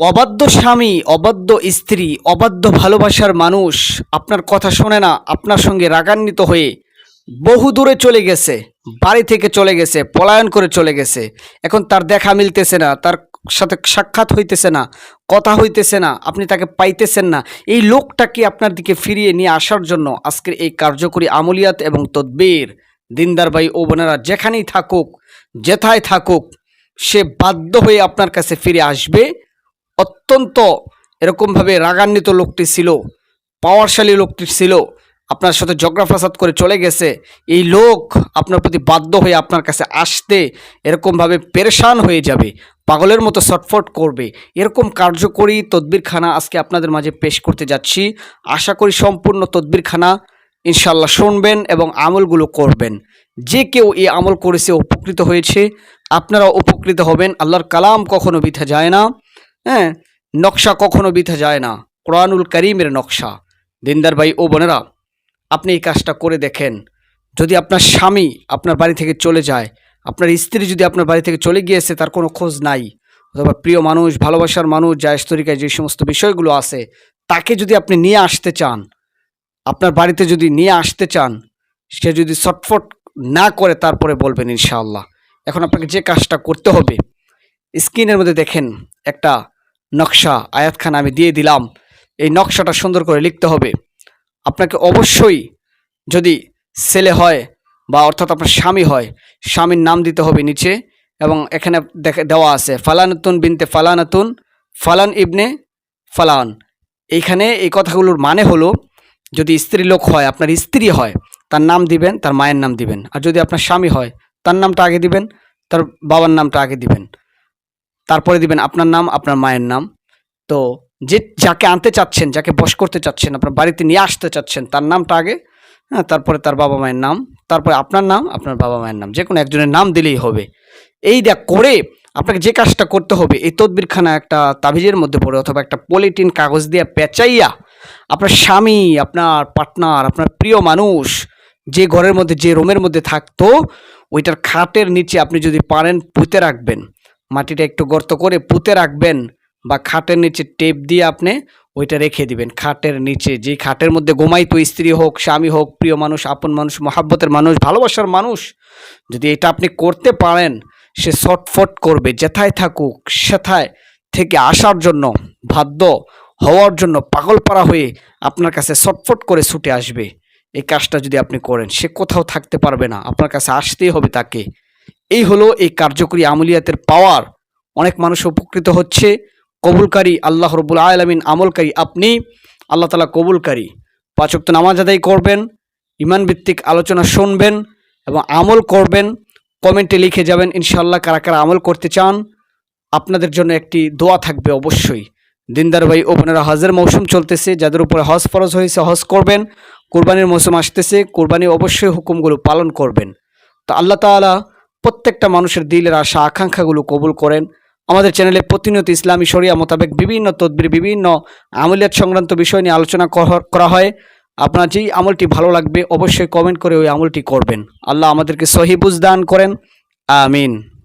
অবাধ্য স্বামী, অবাধ্য স্ত্রী, অবাধ্য ভালোবাসার মানুষ আপনার কথা শোনে না, আপনার সঙ্গে রাগান্বিত হয়ে বহু দূরে চলে গেছে, বাড়ি থেকে চলে গেছে, পলায়ন করে চলে গেছে। এখন তার দেখা মিলতেছে না, তার সাথে সাক্ষাৎ হইতেছে না, কথা হইতেছে না, আপনি তাকে পাইতেছেন না। এই লোকটাকে আপনার দিকে ফিরিয়ে নিয়ে আসার জন্য আজকের এই কার্যকরী আমলিয়াত এবং তদ্বির? দিনদার ভাই ও বোনেরা যেখানেই থাকুক, যেথায় থাকুক, সে বাধ্য হয়ে আপনার কাছে ফিরে আসবে। অত্যন্ত এরকমভাবে রাগান্বিত লোকটি ছিল, পাওয়ারশালী লোকটি ছিল, আপনার সাথে ঝগড়া ফাসাদ করে চলে গেছে, এই লোক আপনার প্রতি বাধ্য হয়ে আপনার কাছে আসতে এরকমভাবে পেরেশান হয়ে যাবে, পাগলের মতো ছটফট করবে। এরকম কার্যকরী তদবিরখানা আজকে আপনাদের মাঝে পেশ করতে যাচ্ছি। আশা করি সম্পূর্ণ তদবিরখানা ইনশাল্লাহ শুনবেন এবং আমলগুলো করবেন। যে কেউ এই আমল করেছে, উপকৃত হয়েছে আপনারা উপকৃত হবেন। আল্লাহর কালাম কখনো বিথা যায় না। হ্যাঁ নকশা কখনো বিথা যায় না। কোরআনুল করিমের নকশা। দিনদার ভাই, ও বোনেরা, আপনি এই কাজটা করে দেখেন। যদি আপনার স্বামী আপনার বাড়ি থেকে চলে যায়, আপনার স্ত্রী যদি আপনার বাড়ি থেকে চলে গিয়েছে, তার কোনো খোঁজ নাই। অথবা প্রিয় মানুষ, ভালোবাসার মানুষ, জায়জ তরিকায় যে সমস্ত বিষয়গুলো আছে, তাকে যদি আপনি নিয়ে আসতে চান, আপনার বাড়িতে যদি নিয়ে আসতে চান, সে যদি ছটফট না করে, তারপরে বলবেন ইনশাআল্লাহ। এখন আপনাকে যে কাজটা করতে হবে, স্ক্রিনের মধ্যে দেখেন একটা নকশা, আয়াতখানা আমি দিয়ে দিলাম। এই নকশাটা সুন্দর করে লিখতে হবে। আপনাকে অবশ্যই যদি ছেলে হয় বা অর্থাৎ আপনার স্বামী হয়, স্বামীর নাম দিতে হবে নিচে এবং এখানে দেখে দেওয়া আছে ফালানাতুন বিনতে ফালানাতুন, ফালান ইবনে ফালান। এইখানে এই কথাগুলোর মানে হলো, যদি স্ত্রী লোক হয়, আপনার স্ত্রী হয়, তার নাম দিবেন, তার মায়ের নাম দিবেন। আর যদি আপনার স্বামী হয়, তার নামটা আগে দিবেন, তার বাবার নামটা আগে দিবেন। তারপরে দিবেন আপনার নাম, আপনার মায়ের নাম। তো যে যাকে আনতে চাচ্ছেন, যাকে বশ করতে চাচ্ছেন, আপনার বাড়িতে নিয়ে আসতে চাচ্ছেন, তার নামটা আগে হ্যাঁ তারপরে তার বাবা মায়ের নাম, তারপরে আপনার নাম, আপনার বাবা মায়ের নাম যে কোনো একজনের নাম দিলেই হবে। এই দেখ, করে আপনাকে যে কাজটা করতে হবে, এই তদবিরখানা একটা তাবিজের মধ্যে পড়ে অথবা একটা পলিটিন কাগজ দিয়ে পেঁচাইয়া আপনার স্বামী, আপনার পার্টনার, আপনার প্রিয় মানুষ, যে ঘরের মধ্যে, যে রুমের মধ্যে থাকতো, ওইটার খাটের নিচে আপনি যদি পারেন পুঁতে রাখবেন। মাটিটা একটু গর্ত করে পুঁতে রাখবেন বা খাটের নিচে টেপ দিয়ে আপনি ওইটা রেখে দিবেন। খাটের নিচে, যে খাটের মধ্যে ঘুমাইতো স্ত্রী হোক, স্বামী হোক, প্রিয় মানুষ, আপন মানুষ, মহাব্বতের মানুষ, ভালোবাসার মানুষ, যদি এটা আপনি করতে পারেন, সে ছটফট করবে, যেথায় থাকুক, সেথায় থেকে আসার জন্য, বাধ্য হওয়ার জন্য পাগলপাড়া হয়ে আপনার কাছে ছটফট করে ছুটে আসবে। এই কাজটা যদি আপনি করেন, সে কোথাও থাকতে পারবে না। আপনার কাছে আসতেই হবে তাকে। এই হলো এই কার্যকরী আমলিয়াতের পাওয়ার। অনেক মানুষ উপকৃত হচ্ছে। কবুলকারী আল্লাহ রবুল আলমিন, আমলকারী আপনি, আল্লাহ তালা কবুলকারী। পাচক্ত নামাজ আদায় করবেন ইমান ভিত্তিক আলোচনা শুনবেন এবং আমল করবেন। কমেন্টে লিখে যাবেন ইনশাল্লাহ কারা কারা আমল করতে চান। আপনাদের জন্য একটি দোয়া থাকবে অবশ্যই। দিনদার ভাই ও বোনেরা, হজের মৌসুম চলতেছে, যাদের উপরে হজ ফরজ হয়েছে হজ করবেন। কোরবানির মৌসুম আসতেছে, কোরবানি অবশ্যই হুকুমগুলো পালন করবেন। তো আল্লাহ তাআলা প্রত্যেকটা মানুষের দিলের আশা, আকাঙ্ক্ষাগুলো কবুল করেন। আমাদের চ্যানেলে প্রতিনিয়ত ইসলামী শরিয়া মোতাবেক বিভিন্ন তদবির, বিভিন্ন আমলিয়াত সংক্রান্ত বিষয় নিয়ে আলোচনা করা- হয়। আপনার যেই আমলটি ভালো লাগবে অবশ্যই কমেন্ট করে ওই আমলটি করবেন। আল্লাহ আমাদেরকে সহিবুজ দান করেন। আমিন।